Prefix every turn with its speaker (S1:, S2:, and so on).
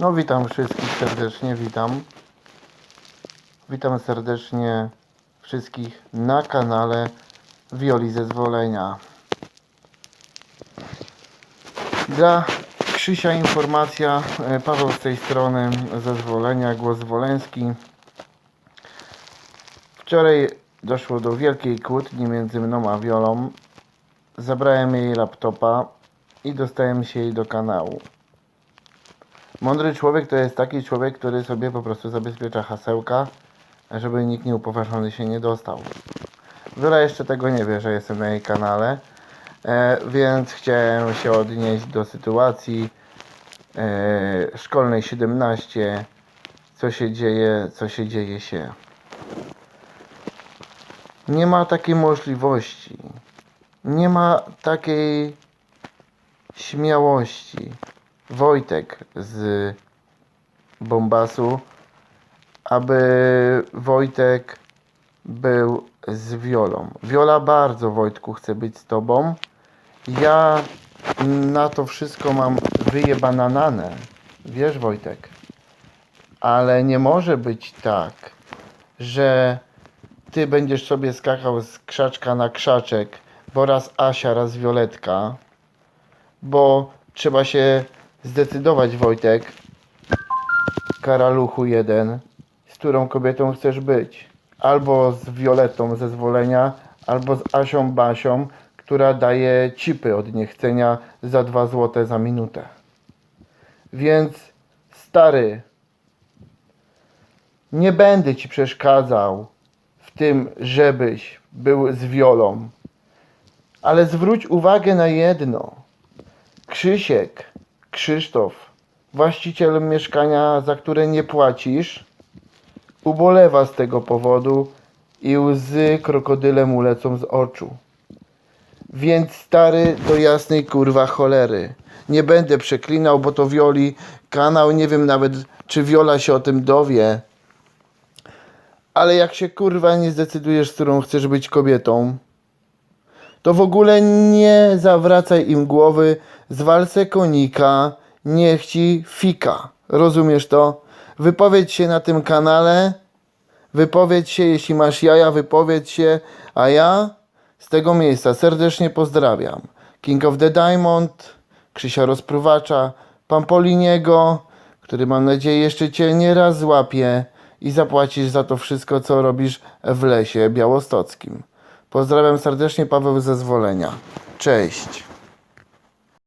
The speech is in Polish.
S1: No witam wszystkich serdecznie, witam. Witam serdecznie wszystkich na kanale Wioli Zezwolenia. Dla Krzysia informacja, e, Paweł z tej strony Zezwolenia, Głos Woleński. Wczoraj doszło do wielkiej kłótni między mną a Wiolą. Zabrałem jej laptopa i dostałem się jej do kanału. Mądry człowiek to jest taki człowiek, który sobie po prostu zabezpiecza hasełka, żeby nikt nieupoważniony się nie dostał. Wiola jeszcze tego nie wie, że jestem na jej kanale, e, więc chciałem się odnieść do sytuacji e, szkolnej 17, co się dzieje, co się dzieje się. Nie ma takiej możliwości, nie ma takiej śmiałości. Wojtek z Bombasu, aby Wojtek był z Wiolą. Wiola bardzo Wojtku chce być z tobą. Ja na to wszystko mam wyjebananane. Wiesz Wojtek? Ale nie może być tak, że ty będziesz sobie skakał z krzaczka na krzaczek, bo raz Asia, raz Violetka, bo trzeba się zdecydować Wojtek, karaluchu jeden, z którą kobietą chcesz być. Albo z Violetą zezwolenia, albo z Asią Basią, która daje cipy od niechcenia za 2 złote za minutę. Więc stary, nie będę ci przeszkadzał w tym, żebyś był z Wiolą. Ale zwróć uwagę na jedno. Krzysiek, Krzysztof, właściciel mieszkania, za które nie płacisz, ubolewa z tego powodu i łzy krokodyle mu lecą z oczu. Więc stary do jasnej kurwa cholery. Nie będę przeklinał, bo to Wioli kanał, nie wiem nawet czy Wiola się o tym dowie. Ale jak się kurwa nie zdecydujesz, z którą chcesz być kobietą, to w ogóle nie zawracaj im głowy, zwal se konika, niech ci fika. Rozumiesz to? Wypowiedz się na tym kanale, wypowiedz się, jeśli masz jaja, wypowiedz się, a ja z tego miejsca serdecznie pozdrawiam. King of the Diamond, Krzysia Rozpruwacza, Pampoliniego, który mam nadzieję jeszcze cię nie raz złapie i zapłacisz za to wszystko, co robisz w lesie białostockim. Pozdrawiam serdecznie, Paweł ze Zwolenia. Cześć.